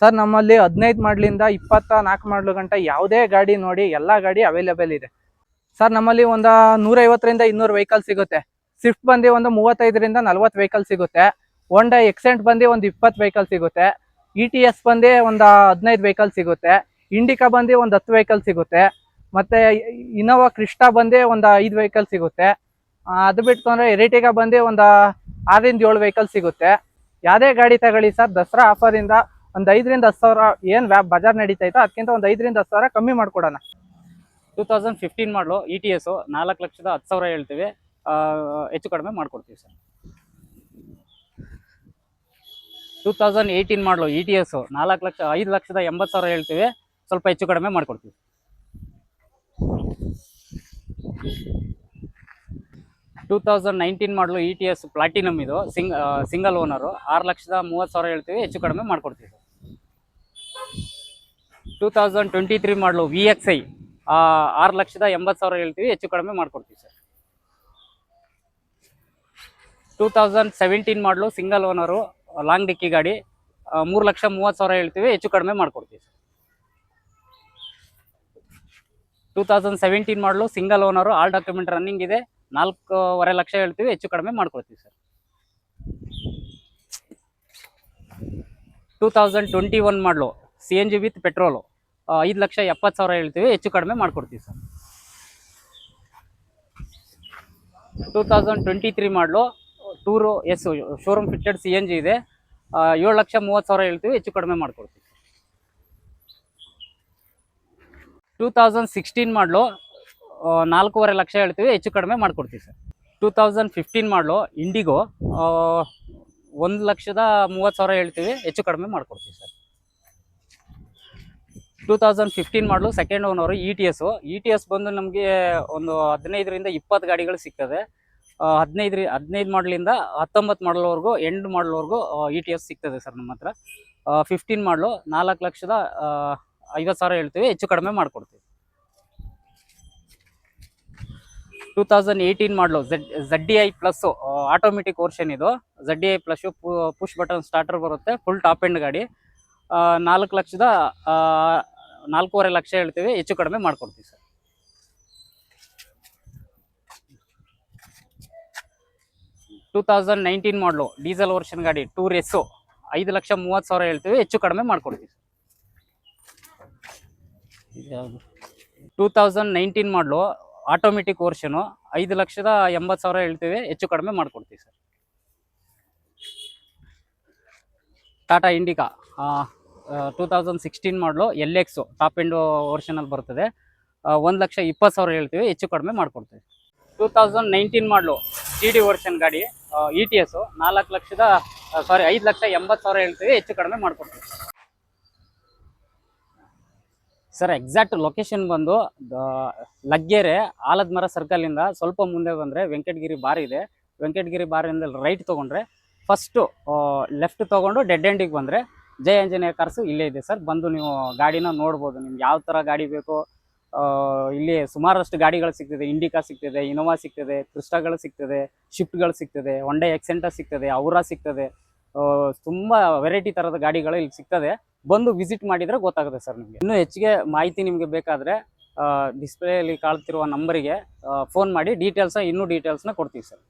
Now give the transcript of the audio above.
Sir, ನಮ್ಮಲ್ಲಿ ಹದಿನೈದು ಮಾಡ್ಲಿಂದ ಇಪ್ಪತ್ತ ನಾಲ್ಕು ಮಾಡ್ಲು ಗಂಟ ಯಾವುದೇ ಗಾಡಿ ನೋಡಿ ಎಲ್ಲ ಗಾಡಿ ಅವೈಲೇಬಲ್ ಇದೆ. ಸರ್, ನಮ್ಮಲ್ಲಿ ಒಂದು ನೂರೈವತ್ತರಿಂದ ಇನ್ನೂರು ವೆಹಿಕಲ್ ಸಿಗುತ್ತೆ. ಸ್ವಿಫ್ಟ್ ಬಂದು ಒಂದು ಮೂವತ್ತೈದರಿಂದ ನಲ್ವತ್ತು ವೆಹಿಕಲ್ ಸಿಗುತ್ತೆ. ಒಂಡ ಎಕ್ಸೆಂಟ್ ಬಂದು ಒಂದು ಇಪ್ಪತ್ತು ವೆಹಿಕಲ್ ಸಿಗುತ್ತೆ. ಇ ಟಿ ಎಸ್ ಬಂದು ಒಂದು ಹದಿನೈದು ವೆಹಿಕಲ್ ಸಿಗುತ್ತೆ. ಇಂಡಿಕಾ ಬಂದು ಒಂದು ಹತ್ತು ವೆಹಿಕಲ್ ಸಿಗುತ್ತೆ. ಮತ್ತು ಇನೋವಾ ಕ್ರಿಸ್ಟಾ ಬಂದು ಒಂದು ಐದು ವೆಹಿಕಲ್ ಸಿಗುತ್ತೆ. ಅದು ಬಿಟ್ಕೊಂಡ್ರೆ ಎರಿಟಿಗ ಎರಿಟಿಗಾ ಬಂದು ಒಂದು ಆರರಿಂದ ಏಳು ವೆಹಿಕಲ್ ಸಿಗುತ್ತೆ. ಯಾವುದೇ ಗಾಡಿ ತಗೊಳ್ಳಿ ಸರ್, ದಸರಾ ಆಫರಿಂದ ಒಂದು ಐದರಿಂದ ಹತ್ತು ಸಾವಿರ ಏನು ವ್ಯಾಪ್ ಬಜಾರ್ ನಡೀತೈತೋ ಅದಕ್ಕಿಂತ ಒಂದು ಐದರಿಂದ ಹತ್ತು ಸಾವಿರ ಕಮ್ಮಿ ಮಾಡ್ಕೊಡೋಣ. ಟೂ ತೌಸಂಡ್ ಫಿಫ್ಟೀನ್ ಮಾಡಲು ಇ ಟಿ ಎಸ್ ನಾಲ್ಕು ಲಕ್ಷದ ಹತ್ತು ಸಾವಿರ ಹೇಳ್ತೀವಿ. ಹೆಚ್ಚು ಕಡಿಮೆ ಮಾಡ್ಕೊಡ್ತೀವಿ ಸರ್. ಟೂ ತೌಸಂಡ್ ಏಯ್ಟೀನ್ ಮಾಡಲು ಇ ಟಿ ಎಸ್ಸು ನಾಲ್ಕು ಲಕ್ಷ, ಐದು ಲಕ್ಷದ ಎಂಬತ್ತು ಸಾವಿರ ಹೇಳ್ತೀವಿ. ಸ್ವಲ್ಪ ಹೆಚ್ಚು ಕಡಿಮೆ ಮಾಡ್ಕೊಡ್ತೀವಿ. ಟೂ ತೌಸಂಡ್ ನೈನ್ಟೀನ್ ಮಾಡಲು ಇ ಟಿ ಎಸ್ ಪ್ಲಾಟಿನಮ್ ಇದು, ಸಿಂಗ್ ಸಿಂಗಲ್ ಓನರು ಆರು ಲಕ್ಷದ ಮೂವತ್ತು ಸಾವಿರ ಹೇಳ್ತೀವಿ, ಹೆಚ್ಚು ಕಡಿಮೆ ಮಾಡ್ಕೊಡ್ತೀವಿ ಟೂ ತೌಸಂಡ್ ಟ್ವೆಂಟಿ ತ್ರೀ ಮಾಡಲು ವಿ ಎಕ್ಸ್ ಐ ಆರು ಲಕ್ಷದ ಎಂಬತ್ತು ಸಾವಿರ ಹೇಳ್ತೀವಿ, ಹೆಚ್ಚು ಕಡಿಮೆ ಮಾಡಿಕೊಡ್ತೀವಿ ಸರ್. ಟೂ ತೌಸಂಡ್ ಸೆವೆಂಟೀನ್ ಮಾಡಲು ಸಿಂಗಲ್ ಓನರು ಲಾಂಗ್ ಡಿಕ್ಕಿ ಗಾಡಿ ಮೂರು ಲಕ್ಷ ಮೂವತ್ತು ಸಾವಿರ ಹೇಳ್ತೀವಿ, ಹೆಚ್ಚು ಕಡಿಮೆ ಮಾಡಿಕೊಡ್ತೀವಿ ಸರ್. ಟೂ ತೌಸಂಡ್ ಸೆವೆಂಟೀನ್ ಮಾಡಲು single owner all document running ಇದೆ, ನಾಲ್ಕೂವರೆ ಲಕ್ಷ ಹೇಳ್ತೀವಿ, ಹೆಚ್ಚು ಕಡಿಮೆ ಮಾಡ್ಕೊಡ್ತೀವಿ sir. Two thousand twenty one ಮಾಡಲು C N G with petrol ಐದು ಲಕ್ಷ ಎಪ್ಪತ್ತು ಸಾವಿರ ಹೇಳ್ತೀವಿ. ಹೆಚ್ಚು ಕಡಿಮೆ ಮಾಡಿಕೊಡ್ತೀವಿ sir. Two thousand twenty three ಮಾಡಲು. Tour, S, showroom fitted C N G ಇದೆ. ಏಳು ಲಕ್ಷ ಮೂವತ್ತು ಸಾವಿರ ಹೇಳ್ತೀವಿ. ಹೆಚ್ಚು ಕಡಿಮೆ ಮಾಡಿಕೊಡ್ತೀವಿ. ಟೂ ತೌಸಂಡ್ ಸಿಕ್ಸ್ಟೀನ್ ಮಾಡಲು. ನಾಲ್ಕೂವರೆ ಲಕ್ಷ ಹೇಳ್ತೀವಿ. ಹೆಚ್ಚು ಕಡಿಮೆ ಮಾಡಿಕೊಡ್ತೀವಿ ಸರ್. ಟೂ ತೌಸಂಡ್ ಫಿಫ್ಟೀನ್ ಮಾಡಲು. ಇಂಡಿಗೋ ಒಂದು ಲಕ್ಷದ ಮೂವತ್ತು ಸಾವಿರ ಹೇಳ್ತೀವಿ. ಹೆಚ್ಚು ಕಡಿಮೆ ಮಾಡಿಕೊಡ್ತೀವಿ ಸರ್. ಟೂ ತೌಸಂಡ್ ಫಿಫ್ಟೀನ್ ಮಾಡಲು second owner E T S E T S ಬಂದು ನಮಗೆ ಒಂದು ಹದಿನೈದರಿಂದ ಇಪ್ಪತ್ತು ಗಾಡಿಗಳು ಸಿಗ್ತದೆ. ಹದಿನೈದು ಹದಿನೈದು ಮಾಡಲಿಂದ ಹತ್ತೊಂಬತ್ತು ಮಾಡಲ್ವರೆಗೂ ಎಂಡ್ ಮಾಡಲ್ವರೆಗೂ ಇ ಟಿ ಎಸ್ ಸಿಗ್ತದೆ ಸರ್ ನಮ್ಮ ಹತ್ರ. ಫಿಫ್ಟೀನ್ ಮಾಡಲು ನಾಲ್ಕು ಲಕ್ಷದ ಐವತ್ತು ಸಾವಿರ ಹೇಳ್ತೀವಿ, ಹೆಚ್ಚು ಕಡಿಮೆ ಮಾಡಿಕೊಡ್ತೀವಿ. Two thousand eighteen model Z Z D I plus automatic version ಇದು Z D I plus push button starter ಬರುತ್ತೆ ಫುಲ್ ಟಾಪ್ ಎಂಡ್ ಗಾಡಿ. ನಾಲ್ಕು ಲಕ್ಷದ ನಾಲ್ಕೂವರೆ ಲಕ್ಷ ಹೇಳ್ತೀವಿ, ಹೆಚ್ಚು ಕಡಿಮೆ ಮಾಡಿಕೊಡ್ತೀವಿ sir. Two thousand nineteen model diesel version ಗಾಡಿ ಟೂರ್ ಎಸ್ಸು ಐದು ಲಕ್ಷ ಮೂವತ್ತು ಸಾವಿರ ಹೇಳ್ತೀವಿ, ಹೆಚ್ಚು ಕಡಿಮೆ ಮಾಡ್ಕೊಡ್ತೀವಿ two thousand nineteen model automatic version ಐದು ಲಕ್ಷದ ಎಂಬತ್ತು ಸಾವಿರ ಹೇಳ್ತೀವಿ, ಹೆಚ್ಚು ಕಡಿಮೆ ಮಾಡಿಕೊಡ್ತೀವಿ sir. Tata Indica two thousand sixteen model L X top end ವರ್ಷನಲ್ಲಿ ಬರ್ತದೆ. ಒಂದು ಲಕ್ಷ ಇಪ್ಪತ್ತು ಸಾವಿರ ಹೇಳ್ತೀವಿ, ಹೆಚ್ಚು ಕಡಿಮೆ ಮಾಡಿಕೊಡ್ತೀವಿ. ಟೂ ತೌಸಂಡ್ ನೈನ್ಟೀನ್ ಮಾಡಲು ಜಿ ಡಿ ವರ್ಷನ್ ಗಾಡಿ ಇ ಟಿ ಎಸ್ಸು ನಾಲ್ಕು ಲಕ್ಷದ ಸಾರಿ ಐದು ಲಕ್ಷ ಎಂಬತ್ತು ಸಾವಿರ ಹೇಳ್ತೀವಿ, ಹೆಚ್ಚು ಕಡಿಮೆ ಮಾಡಿಕೊಡ್ತೀವಿ. ಸರ್ ಎಕ್ಸಾಕ್ಟ್ ಲೊಕೇಶನ್ ಬಂದು ಲಗ್ಗೆರೆ ಆಲದ ಮರ ಸರ್ಕಲಿಂದ ಸ್ವಲ್ಪ ಮುಂದೆ ಬಂದರೆ ವೆಂಕಟಗಿರಿ ಬಾರ್ ಇದೆ. ವೆಂಕಟಗಿರಿ ಬಾರಿಂದ ರೈಟ್ ತೊಗೊಂಡ್ರೆ ಫಸ್ಟು ಲೆಫ್ಟ್ ತೊಗೊಂಡು ಡೆಡ್ ಎಂಡಿಗೆ ಬಂದರೆ ಜಯ ಆಂಜನೇಯ ಕಾರ್ಸು, ಇಲ್ಲೇ ಇದೆ ಸರ್. ಬಂದು ನೀವು ಗಾಡಿನ ನೋಡ್ಬೋದು. ನಿಮ್ಗೆ ಯಾವ ಥರ ಗಾಡಿ ಬೇಕು ಇಲ್ಲಿ ಸುಮಾರಷ್ಟು ಗಾಡಿಗಳು ಸಿಗ್ತದೆ. ಇಂಡಿಕಾ ಸಿಗ್ತದೆ ಇನೋವಾ ಸಿಗ್ತದೆ ಕ್ರಿಸ್ಟಾಗಳು ಸಿಗ್ತದೆ ಶಿಫ್ಟ್ಗಳು ಸಿಗ್ತದೆ ಒನ್ ಡೇ ಎಕ್ಸೆಂಟ ಸಿಗ್ತದೆ ಔರಾ ಸಿಗ್ತದೆ. ತುಂಬಾ ವೆರೈಟಿ ಥರದ ಗಾಡಿಗಳು ಇಲ್ಲಿ ಸಿಗ್ತದೆ. ಬಂದು ವಿಸಿಟ್ ಮಾಡಿದರೆ ಗೊತ್ತಾಗುತ್ತೆ ಸರ್ ನಿಮಗೆ. ಇನ್ನೂ ಹೆಚ್ಚಿಗೆ ಮಾಹಿತಿ ನಿಮಗೆ ಬೇಕಾದರೆ ಡಿಸ್ಪ್ಲೇಯಲ್ಲಿ ಕಾಣ್ತಿರುವ ನಂಬರಿಗೆ ಫೋನ್ ಮಾಡಿ. ಡೀಟೇಲ್ಸ್ನ ಇನ್ನೂ ಡೀಟೇಲ್ಸ್ನ ಕೊಡ್ತೀವಿ ಸರ್.